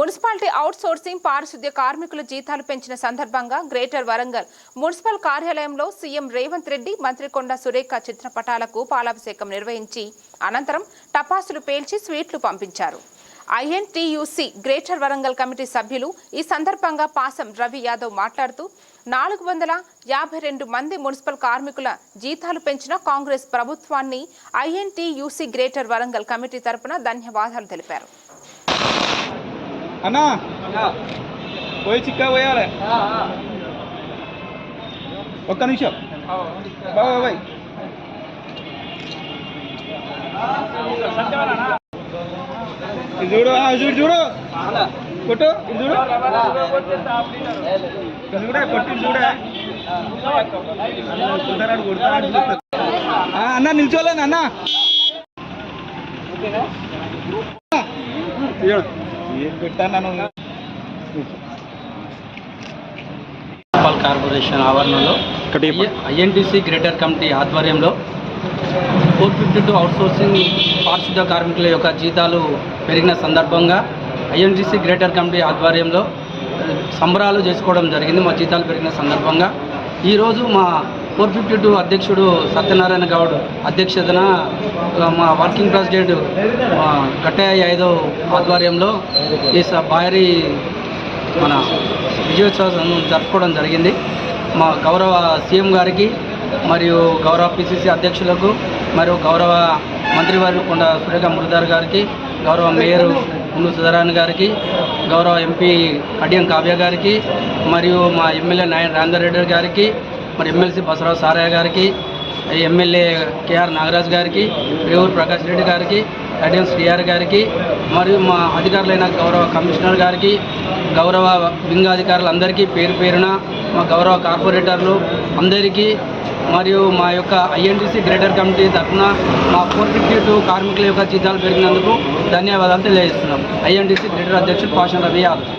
Municipality out sourcing పారిశుద్ధ్య కార్మికుల జీతాలు పెంచిన సందర్భంగా గ్రేటర్ వరంగల్ మున్సిపల్ కార్యాలయంలో సీఎం రేవంత్ రెడ్డి మంత్రి కొండ సురేఖ చిత్రపటాలకు పాలాభిషేకం నిర్వహించి అనంతరం టపాసులు పేల్చి స్వీట్లు పంపించారు. ఐఎన్టీయూసీ గ్రేటర్ వరంగల్ కమిటీ సభ్యులు ఈ సందర్భంగా పాసం రవి యాదవ్ మాట్లాడుతూ నాలుగు వందల యాభై రెండు మంది మున్సిపల్ కార్మికుల జీతాలు పెంచిన కాంగ్రెస్ ప్రభుత్వాన్ని ఐఎన్టీయూసీ గ్రేటర్ వరంగల్ కమిటీ తరపున ధన్యవాదాలు తెలిపారు. అన్నా. పోయి చిక్కా పోయాలి. ఒక్క నిమిషం. బాయ్ బాయ్ ఇది చూడు చూడు చూడు. కొట్టు ఇది చూడు. ఇది చూడే కొట్టి చూడే. అన్న నిల్చోలేను అన్న. ఏం పెట్టాను మున్సిపల్ కార్పొరేషన్ ఆవరణలో ఐఎన్టీసీ గ్రేటర్ కమిటీ ఆధ్వర్యంలో ఫోర్ ఫిఫ్టీ టూ అవుట్సోర్సింగ్ పారిశుద్ధ కార్మికుల యొక్క జీతాలు పెరిగిన సందర్భంగా ఐఎన్టీసీ గ్రేటర్ కమిటీ ఆధ్వర్యంలో సంబరాలు చేసుకోవడం జరిగింది. మా జీతాలు పెరిగిన సందర్భంగా. ఈరోజు మా ఫోర్ ఫిఫ్టీ టూ అధ్యక్షుడు సత్యనారాయణ గౌడ్ అధ్యక్షతన మా వర్కింగ్ ప్రెసిడెంట్ మా గట్టయ్య ఐదో ఆధ్వర్యంలో ఈ స- భారీ మన విజయోత్సవం జరుపుకోవడం జరిగింది. మా గౌరవ సీఎం గారికి మరియు గౌరవ పిసిసి అధ్యక్షులకు మరియు గౌరవ మంత్రివారి కొండ సురేఖ మురదార్ గారికి గౌరవ మేయర్ ఉండు సుధారాయణ గారికి గౌరవ ఎంపీ కడియం కావ్య గారికి మరియు మా ఎమ్మెల్యే నాయన రాంగారెడ్డి గారికి మరి ఎమ్మెల్సీ బసవరావు సారయ్య గారికి ఎమ్మెల్యే కేఆర్ నాగరాజ్ గారికి రేవూరు ప్రకాష్ రెడ్డి గారికి కడియం శ్రీఆర్ గారికి మరియు మా అధికారులైన గౌరవ కమిషనర్ గారికి గౌరవ వింగ అధికారులందరికీ పేరు పేరున మా గౌరవ కార్పొరేటర్లు అందరికీ మరియు మా యొక్క ఐఎన్టీసీ గ్రేటర్ కమిటీ తరఫున మా ఫోర్ ఫిఫ్టీ టూ కార్మికుల యొక్క జీతాలు పెరిగినందుకు ధన్యవాదాలు తెలియజేస్తున్నాం. ఐఎన్టీసీ గ్రేటర్ అధ్యక్షుడు పాషన్ రవి